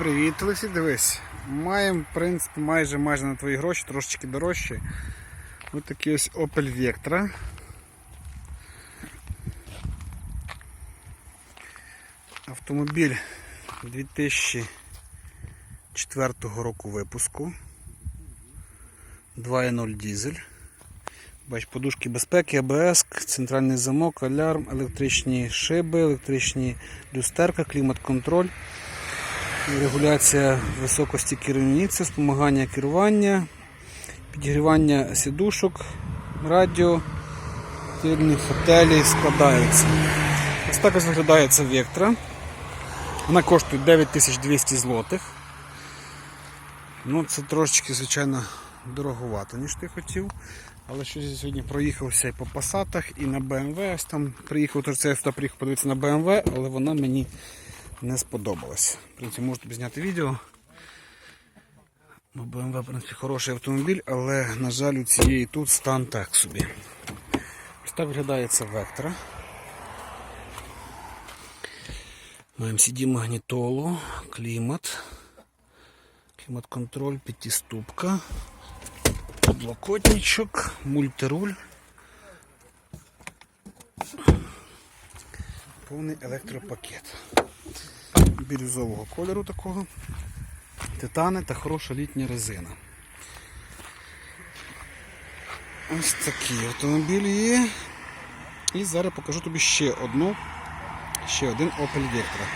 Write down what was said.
Привіт, Олексій, дивись. Маємо, в принципі, майже майже на твої гроші, трошечки дорожче. Ось такий ось Opel Vectra. Автомобіль 2004 року випуску. 2.0 дизель. Бач, подушки безпеки, АБС, центральний замок, алярм, електричні шиби, електричні люстерка, клімат-контроль, регуляція високості керівниці, спомагання керування, підігрівання сідушок, радіо, тильні фотелі складаються. Ось так ось виглядає. Вона коштує 9200 злотих. Ну, це трошечки, звичайно, дороговато, ніж ти хотів. Але щось я сьогодні проїхався і по пасатах, і на BMW. Ось там приїхав, тож це я сюди приїхав подивитися на BMW, але вона мені не сподобалась. В принципі, можу тобі зняти відео. Бо BMW, в принципі, хороший автомобіль, але, на жаль, у цієї тут стан так собі. Ось так виглядає ця Вектора. Маємо CD магнітолу, клімат, клімат-контроль, п'ятиступка, подлокотничок, мультируль. Повний електропакет. Бірюзового кольору такого. Титани та хороша літня резина. Ось такий автомобіль є. І зараз покажу тобі ще одну, ще один Opel Vectra.